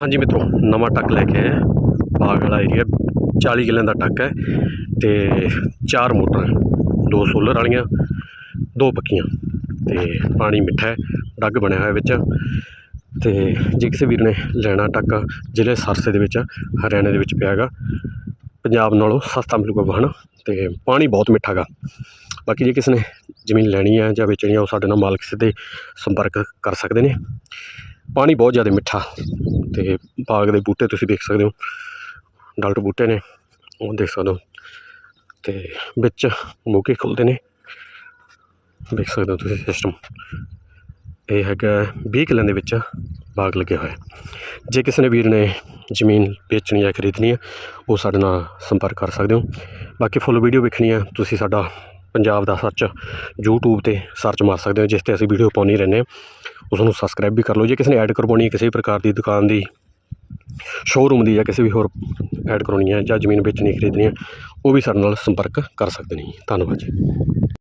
ਹਾਂਜੀ ਮਿੱਤਰੋ, ਨਵਾਂ ਟੱਕ ਲੈ ਕੇ ਆਏ ਬਾਗ ਵਾਲਾ ਏਰੀਆ 40 ਕਿੱਲਿਆਂ ਦਾ ਟੱਕ ਹੈ ਤੇ ਚਾਰ ਮੋਟਰ, ਦੋ ਸੋਲਰ ਵਾਲੀਆਂ, ਦੋ ਪੱਕੀਆਂ ਤੇ ਪਾਣੀ ਮਿੱਠਾ ਹੈ, ਡੱਗ ਬਣਿਆ ਹੋਇਆ ਵਿੱਚ। ਤੇ ਜੇ ਕਿਸੇ ਵੀਰ ਨੇ ਲੈਣਾ ਟੱਕ ਜ਼ਿਲ੍ਹੇ ਸਰਸੇ ਦੇ ਵਿੱਚ, ਹਰਿਆਣੇ ਦੇ ਵਿੱਚ ਪਿਆ ਹੈਗਾ, ਪੰਜਾਬ ਨਾਲੋਂ ਸਸਤਾ ਮਿਲੂਗਾ ਵਾਹਣ ਤੇ ਪਾਣੀ ਬਹੁਤ ਮਿੱਠਾ ਗਾ ਬਾਕੀ ਜੇ ਕਿਸੇ ਨੇ ਜ਼ਮੀਨ ਲੈਣੀ ਹੈ ਜਾਂ ਵੇਚਣੀ ਹੈ, ਉਹ ਸਾਡੇ ਨਾਲ ਮਾਲਕ ਸਿੱਧੇ ਸੰਪਰਕ ਕਰ ਸਕਦੇ ਨੇ। ਪਾਣੀ ਬਹੁਤ ਜ਼ਿਆਦਾ ਮਿੱਠਾ। ਤੇ ਬਾਗ ਦੇ ਬੂਟੇ ਤੁਸੀਂ ਦੇਖ ਸਕਦੇ ਹੋ। ਡਾਲਟ ਬੂਟੇ ਨੇ, ਉਹ ਦੇਖ ਸਕਦੇ ਹੋ। ਤੇ ਵਿੱਚ ਮੋਗੇ ਖੁੱਲਦੇ ਨੇ। ਦੇਖ ਸਕਦੇ ਹੋ ਤੁਸੀਂ ਸਿਸਟਮ ਇਹ ਹੈਗਾ 20 ਕਿੱਲਿਆਂ ਦੇ ਵਿੱਚ ਬਾਗ ਲੱਗਿਆ ਹੋਇਆ। ਜੇ ਕਿਸੇ ਨੇ ਵੀਰ ਨੇ ਜ਼ਮੀਨ ਵੇਚਣੀ ਜਾਂ ਖਰੀਦਣੀ ਹੈ ਉਹ ਸਾਡੇ ਨਾਲ ਸੰਪਰਕ ਕਰ ਸਕਦੇ ਹੋ। ਬਾਕੀ ਫੁੱਲ ਵੀਡੀਓ ਵੇਖਣੀ ਹੈ ਤੁਸੀਂ ਸਾਡਾ ਪੰਜਾਬ ਦਾ ਸਰਚ YouTube ਤੇ ਸਰਚ ਮਾਰ ਸਕਦੇ ਹੋ, ਜਿਸ ਤੇ ਅਸੀਂ ਵੀਡੀਓ ਪਾਉਂਦੇ ਰਹਿੰਦੇ ਹਾਂ। ਉਸ ਨੂੰ ਸਬਸਕ੍ਰਾਈਬ ਵੀ ਕਰ ਲਓ ਜੇ ਕਿਸੇ ਨੇ ਐਡ ਕਰਵਾਉਣੀ ਹੈ ਕਿਸੇ ਵੀ ਪ੍ਰਕਾਰ ਦੀ ਦੁਕਾਨ ਦੀ ਸ਼ੋਰੂਮ ਦੀ ਜਾਂ ਕਿਸੇ ਵੀ ਹੋਰ ਐਡ ਕਰਾਉਣੀ ਹੈ ਜਾਂ ਜ਼ਮੀਨ ਵੇਚਣੀ ਖਰੀਦਣੀ ਹੈ, ਉਹ ਵੀ ਸਾਡੇ ਨਾਲ ਸੰਪਰਕ ਕਰ ਸਕਦੇ ਨੇ ਜੀ। ਧੰਨਵਾਦ ਜੀ